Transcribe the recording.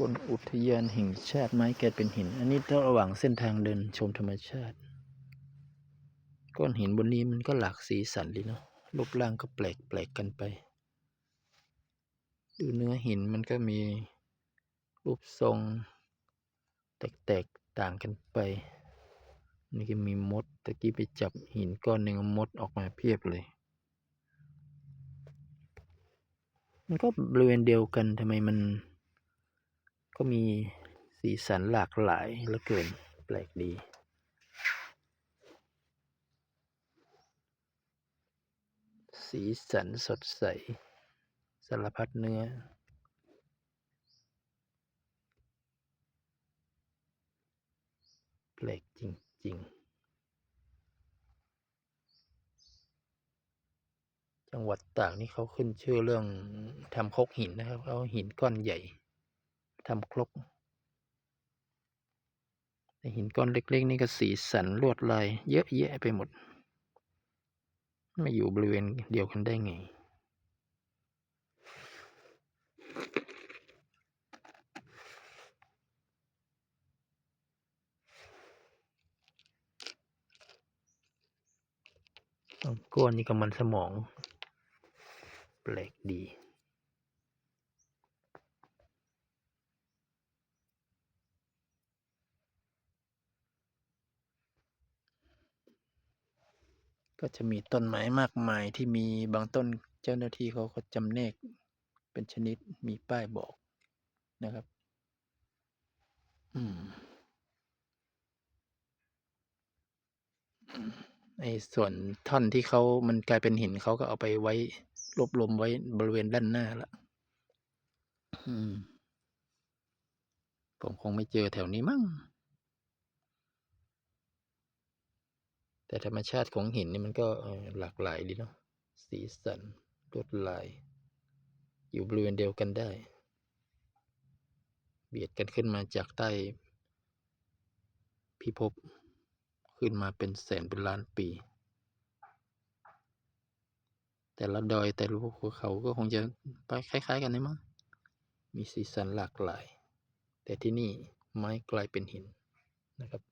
บนอุทยานแห่งชาติไม้แกะเป็นหิน อันนี้ระหว่างเส้นทางเดินชมธรรมชาติ ก้อนหินบนนี้มันก็หลากสีสันดีเนาะรูปร่างก็แปลกแปลกกันไป ดูเนื้อหินมันก็มีรูปทรง แตกต่างกันไป นี่ก็มีมดตะกี้ไปจับหินก้อนหนึ่งมดออกมาเพียบเลย มันก็บริเวณเดียวกันทำไมมัน ก็มีสีสันหลากหลายเหลือเกินแปลกดี สีสันสดใส สารพัดเนื้อ แปลกจริง ๆ จังหวัดต่ากนี่เขาขึ้นชื่อเรื่องทำคกหินนะครับเขาเอาหินก้อนใหญ่ ทำครกแต่หินก้อนเล็ก ๆ นี่ก็สีสันลวดลายเยอะแยะไปหมด ไม่อยู่บริเวณเดียวกันได้ไงบางก้อนนี่ก็มันสมอง แปลกดี ก็จะมีต้นไม้มากมายที่มีบางต้นเจ้าหน้าที่เขาก็จำแนกเป็นชนิดมีป้ายบอกนะครับ อืมไอ้ส่วนท่อนที่เขามันกลายเป็นหินเขาก็เอาไปไว้รวบรวมไว้บริเวณด้านหน้าละอืมผมคงไม่เจอแถวนี้มั้ง แต่ธรรมชาติของหินนี่มันก็หลากหลายดีเนาะสีสันลวดลาย อยู่บริเวณเดียวกันได้ เบียดกันขึ้นมาจากใต้พิภพขึ้นมาเป็นแสนเป็นล้านปี แต่ละดอยแต่ละภูเขาก็คงจะไปคล้าย ๆ กันนี่มั้งมีสีสันหลากหลาย แต่ที่นี่ไม้กลายเป็นหินนะครับ